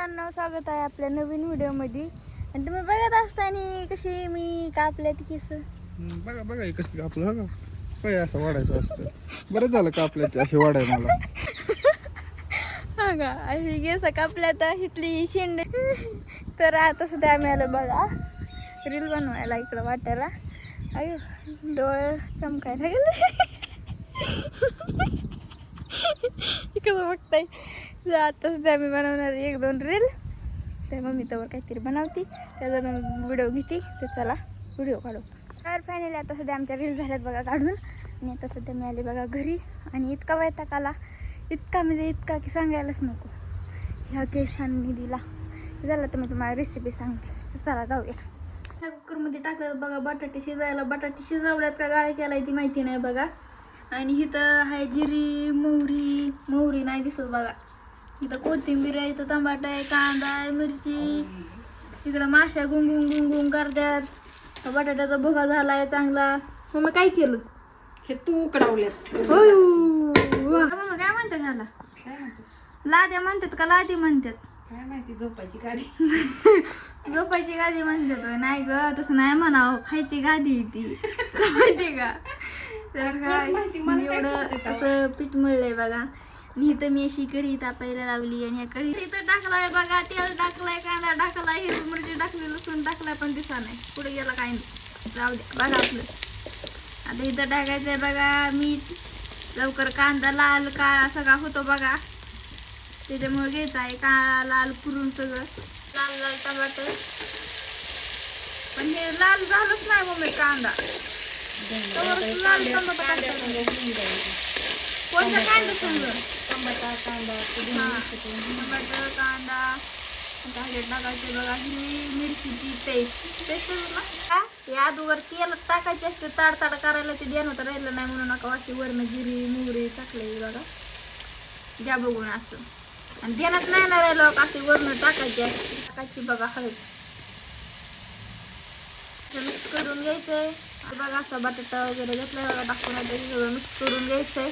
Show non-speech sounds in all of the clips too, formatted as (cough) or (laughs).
मित्रांनो स्वागत आहे आपल्या नवीन व्हिडिओमध्ये. आणि तुम्ही बघत असताना कशी मी कापल्यात केस? बघा बघा हे कसं कापलं काय असं वाढायचं असतं. बरं झालं कापल्याचे असे वाढाय मला. हा का? अशी केस कापल्या तर इथली शेंड. तर आता सध्या आम्ही आलो बघा. रील बनवायला इकडं वाटायला. अयो डोळे चमकायला गेले (laughs) इकडं बघताय. तर आता सध्या बनवणार एक दोन रील तर मग मी त्यावर काहीतरी बनवते. त्याचा मी व्हिडिओ घेते. तर चला व्हिडिओ काढू. तर फायनली आता सध्या आमच्या रील झाल्यात बघा काढून. आणि आता सध्या मी आले बघा घरी. आणि इतका वैताग आला. इतका म्हणजे इतका की सांगायलाच नको. ह्या केसांनी दिला. झालं तर मी तुम्हाला रेसिपी सांगते. चला जाऊया. ह्या कुकरमध्ये टाकलं बघा बटाटे शिजायला. बटाटे शिजवल्यात का गाळ्या केलाय ती माहिती नाही बघा. आणि इथं आहे जिरी मोहरी. मोहरी नाही दिसत बघा. इथं कोथिंबीर आहे इथं टमाटा आहे कांदा आहे मिरची. इकडं माश्या गुंगुंग गुंगुंग करतात. बटाट्याचा भुगा झालाय चांगला. मग काय केलं? हे तू उकडावल्यास. होय मग काय म्हणतात ह्याला? लाद्या म्हणतात का लादी म्हणतात? काय माहिती झोपायची गाडी (laughs) झोपायची गादी म्हणतात. नाही ग तसं नाही म्हणावं. खायची गादी आहे ती. तुला माहिती का? तर काय एवढं? असं पीठ मळलंय बघा. आणि इथं मी अशी कढी तापायला लावली आणि या कढी इथं टाकलाय बघा तेल टाकलाय कांदा टाकलाय हिरवी मिरची टाकली लसूण टाकलाय पण दिसा नाही. पुढे गेला काय नाही. जाऊ द्या बघा आपलं. आता इथं टाकायचंय बघा मीठ लवकर कांदा लाल काळा सगळा होतो बघा. त्याच्यामुळे घ्यायचं आहे काळा लाल करून सगळं. लाल लाल टमाटर. पण हे लाल झालंच नाही मम्मी कांदा. तवरच कांदा समजा टमाटा कांदा टमाटर कांदा आता टाकायचे बघा हिरवी मिरचीची पेस्ट पेस्ट ना ते अगोदर तेल टाकायचे असते ताड ताड करायला ते देणं तर राहिलं नाही म्हणून नका अशी वरण जिरी मोहरी टाकले बघा द्या बघून असं आणि ध्यानात नाही ना राहिलं का अशी वरण टाकायची असते टाकायची बघा हळद करून घ्यायचंय. बघा असा बटाटा वगैरे घेतलाय. बघा टाकून सगळं मिक्स करून घ्यायचंय.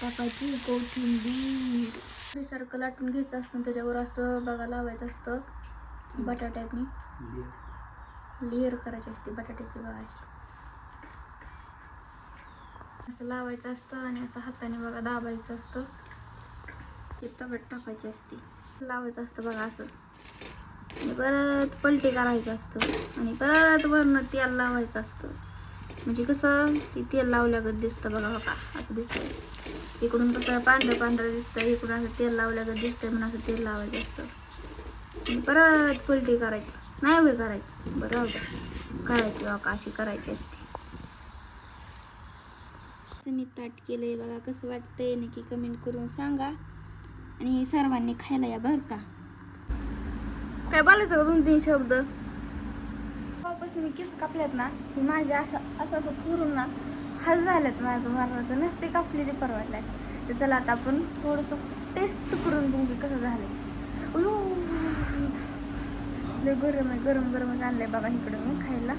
टाकायची कोथिंबीर. सारखं लाटून घ्यायचं असतं त्याच्यावर असं बघा लावायचं असतं बटाट्यातनी लेअर करायची असते बटाट्याची बघा अशी. असं लावायचं असतं आणि असं हाताने बघा दाबायचं असतं. ते तव्यात टाकायची असते. लावायचं असतं बघा असं. आणि परत पलटी करायचं असतं. आणि परत वरनं तेल लावायचं असतं. म्हणजे कसं ते तेल लावल्यागत दिसतं बघा बघा असं दिसतं इकडून कसं पांढरं पांढरं दिसतं इकडून असं तेल लावल्यागत दिसतंय म्हणून असं तेल लावायचं असतं. आणि परत पलटी करायची. नाही होय करायची. बरं करायची बघा अशी करायची असते. मी ताट केलंय बघा कसं वाटतंय नक्की कमेंट करून सांगा. आणि सर्वांनी खायला या बरं का. काय बोलायचं का दोन तीन शब्द तेव्हापासून मी केस कापल्यात ना की माझे असं असं असं फिरून ना हाल झाल्यात माझं मरणाचं नसते कापली ते परवडलाय तर चला आता आपण थोडंसं टेस्ट करून बघू की कसं झालंय लय गरम आहे गरम गरमच आणलंय बघा इकडं मी खायला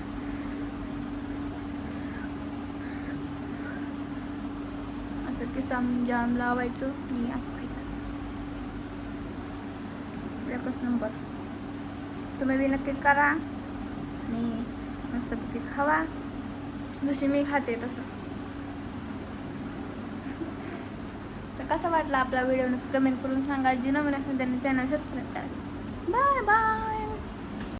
असं किसाम जाम लावायचो मी असं खायला एकच नंबर तुम्ही बी नक्की करा. आणि मस्तपैकी खावा. जशी मी खाते तसं. तर कसा वाटला आपला व्हिडिओ नक्की कमेंट करून सांगा. जी नवीन असेल त्यांनी चॅनल सबस्क्राईब करा. Bye bye